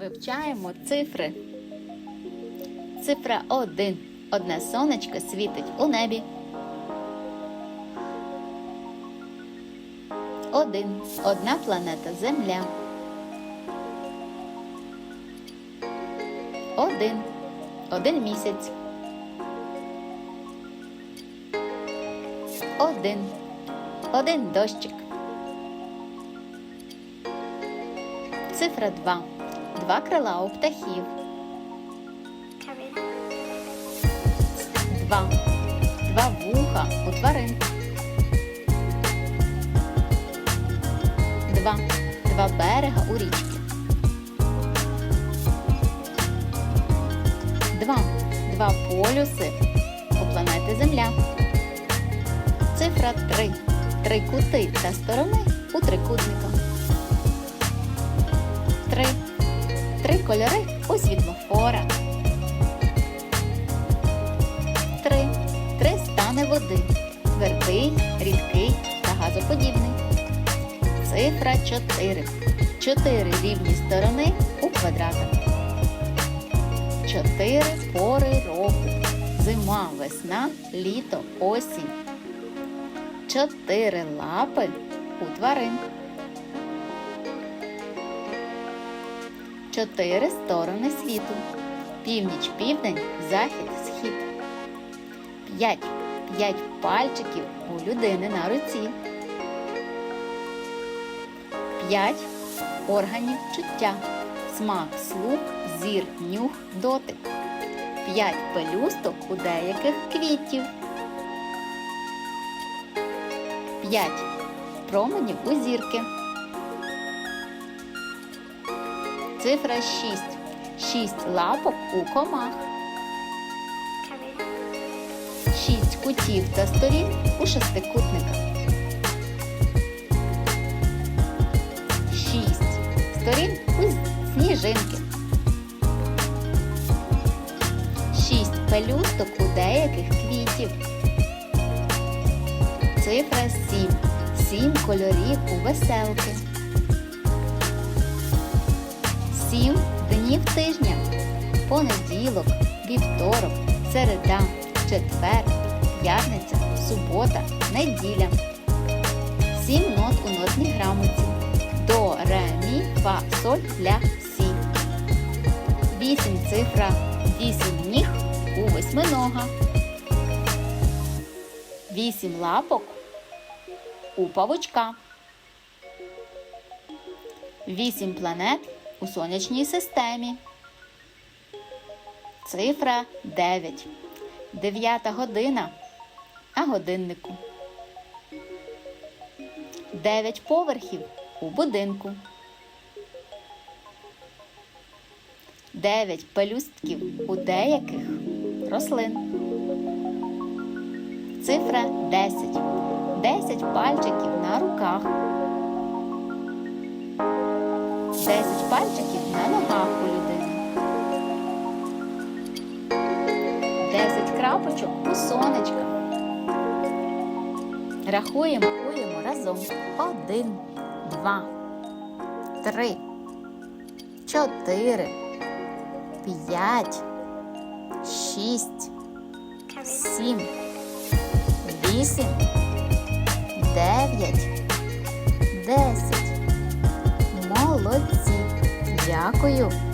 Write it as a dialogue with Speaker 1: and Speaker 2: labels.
Speaker 1: Вивчаємо цифри. Цифра 1. Одне сонечко світить у небі. Один. Одна планета Земля. Один. Один місяць. Один. Один дощик. Цифра 2. Два крила у птахів. Два. Два вуха у тварин. Два. Два берега у річці. Два. Два полюси у планети Земля. Цифра 3. Три кути та сторони у трикутника. Три кольори у світлофора. Три. Три стани води. Твердий, рідкий та газоподібний. Цифра 4. Чотири рівні сторони у квадратах. Чотири пори року. Зима, весна, літо, осінь. Чотири лапи у тварин. Чотири сторони світу. Північ, південь, захід, схід. П'ять. П'ять пальчиків у людини на руці. П'ять органів чуття. Смак, слух, зір, нюх, дотик. П'ять пелюсток у деяких квітів. П'ять променів у зірки. Цифра 6. Шість лапок у комах. Шість кутів та сторін у шестикутника. Шість сторін у сніжинки. Шість пелюсток у деяких квітів. Цифра 7. Сім кольорів у веселки. Сім днів тижня. Понеділок, вівторок, середа, четвер, п'ятниця, субота, неділя. Сім нот у нотній грамоті. До, ре, мі, фа, соль, ля, сі. Вісім цифра. Вісім ніг у восьминога. Вісім лапок у павучка. Вісім планет у сонячній системі. Цифра 9. Дев'ята година на годиннику. Дев'ять поверхів у будинку. Дев'ять пелюстків у деяких рослин. Цифра 10. 10 пальчиків на руках. 10 пальчиків на ногах у людини. 10 крапочок у сонечка. Рахуємо, рахуємо разом. Один, два, три, чотири, п'ять, шість, сім, вісім, дев'ять, Дякую!